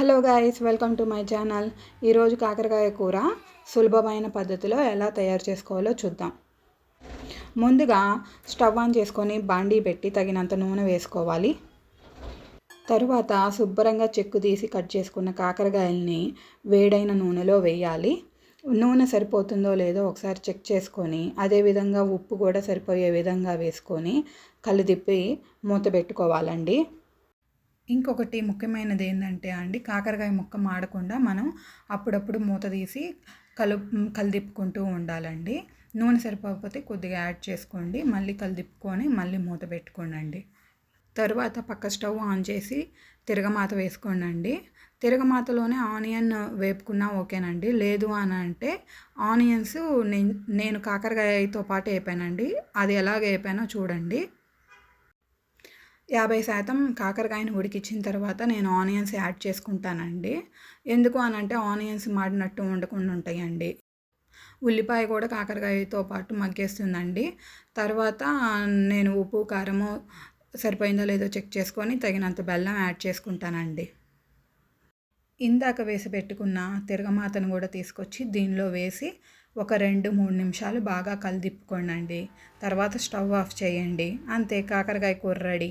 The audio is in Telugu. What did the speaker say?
Hello guys welcome to my channel. ఈరోజు కాకరకాయ కూర సులభమైన పద్ధతిలో ఎలా తయారు చేసుకోవాలో చూద్దాం. ముందుగా స్టవ్ ఆన్ చేసుకొని బాండీ పెట్టి తగినంత నూనె వేసుకోవాలి. తరువాత శుభ్రంగా చెక్కు తీసి కట్ చేసుకున్న కాకరకాయల్ని వేడైన నూనెలో వేయాలి. నూనె సరిపోతుందో లేదో ఒకసారి చెక్ చేసుకొని అదేవిధంగా ఉప్పు కూడా సరిపోయే విధంగా వేసుకొని కలిదిప్పి మూత పెట్టుకోవాలండి. ఇంకొకటి ముఖ్యమైనది ఏంటంటే అండి కాకరకాయ ముక్క మాడకుండా మనం అప్పుడప్పుడు మూత తీసి కలు కలిదిప్పుకుంటూ ఉండాలండి. నూనె సరిపోకపోతే కొద్దిగా యాడ్ చేసుకోండి మళ్ళీ కలిదిప్పుకొని మళ్ళీ మూత పెట్టుకోండి తరువాత పక్క స్టవ్ ఆన్ చేసి తిరగమాత వేసుకోండి తిరగమాతలోనే ఆనియన్ వేపుకున్నా ఓకేనండి. లేదు అని అంటే ఆనియన్స్ నేను కాకరకాయతో పాటు వేపానండి. అది ఎలాగ వేపానో చూడండి. యాభై శాతం కాకరకాయని ఉడికిచ్చిన తర్వాత నేను ఆనియన్స్ యాడ్ చేసుకుంటానండి. ఎందుకు అని అంటే ఆనియన్స్ మాడినట్టు ఉండకుండా ఉంటాయండి. ఉల్లిపాయ కూడా కాకరకాయతో పాటు మగ్గేస్తుందండి. తర్వాత నేను ఉప్పు కారము సరిపోయిందో లేదో చెక్ చేసుకొని తగినంత బెల్లం యాడ్ చేసుకుంటానండి. ఇందాక వేసి పెట్టుకున్న తిరగమాతను కూడా తీసుకొచ్చి దీనిలో వేసి ఒక రెండు మూడు నిమిషాలు బాగా కలిదిప్పుకోండి తర్వాత స్టవ్ ఆఫ్ చేయండి. అంతే కాకరకాయ కూర ready.